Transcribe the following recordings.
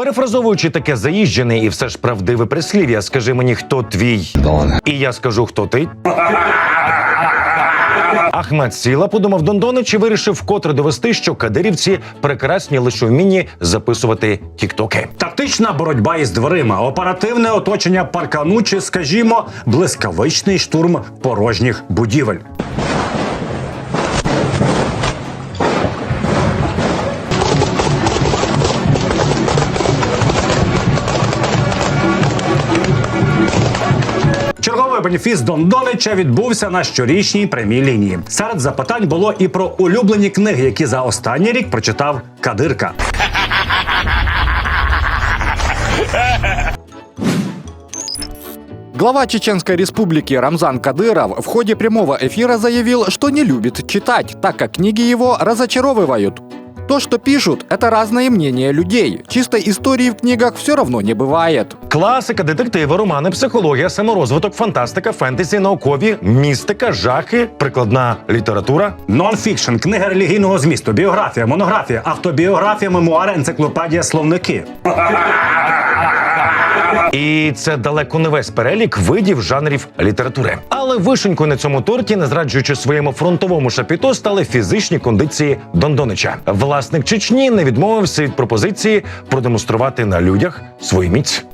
Перефразовуючи таке заїжджене і все ж правдиве прислів'я, скажи мені, хто твій, і я скажу, хто ти. Ахмед Сіла подумав Дондонич і вирішив вкотре довести, що кадирівці прекрасні лише вмінні записувати тіктоки. Тактична боротьба із дверима, оперативне оточення паркану чи, скажімо, блискавичний штурм порожніх будівель. бенефіс Дондонича відбувся на щорічній прямій лінії. Серед запитань було і про улюблені книги, які за останній рік прочитав Кадирка. Глава Чеченской республики Рамзан Кадыров в ходе прямого эфира заявил, что не любит читать, так как книги его разочаровывают. То, что пишут, это разные мнения людей. Чистой истории в книгах все равно не бывает. Класика, детективи, романи, психологія, саморозвиток, фантастика, фентезі, наукові, містика, жахи, прикладна література. Нонфікшн, книга релігійного змісту, біографія, монографія, автобіографія, мемуари, енциклопедія, словники. І це далеко не весь перелік видів жанрів літератури. Але вишенькою на цьому торті, не зраджуючи своєму фронтовому шапіто, стали фізичні кондиції Дондонича. Власник Чечні не відмовився від пропозиції продемонструвати на людях свою міць.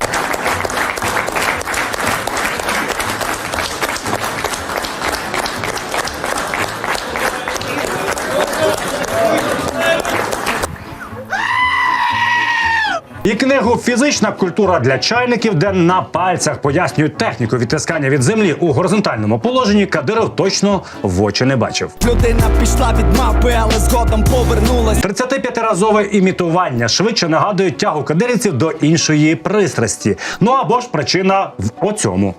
І книгу Фізична культура для чайників, де на пальцях пояснюють техніку відтискання від землі у горизонтальному положенні, Кадиров точно в очі не бачив. Людина пішла від мапи, але згодом повернулась. 35-разове імітування швидше нагадує тягу кадирівців до іншої пристрасті. Ну або ж причина в оцьому.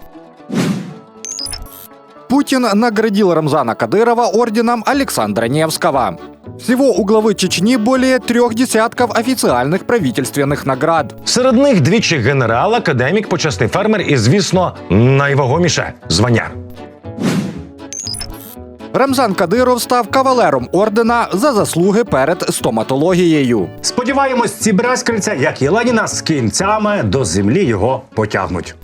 Путин наградил Рамзана Кадырова орденом Александра Невского. Всего у главы Чечни более трех десятков официальных правительственных наград. Серед них двічі генерал, академік, почесний фермер і, звісно, найвагоміше звання. Рамзан Кадиров став кавалером ордена за заслуги перед стоматологією. Сподіваємось, ці брязкальця, як і Леніна, з кінцями до землі його потягнуть.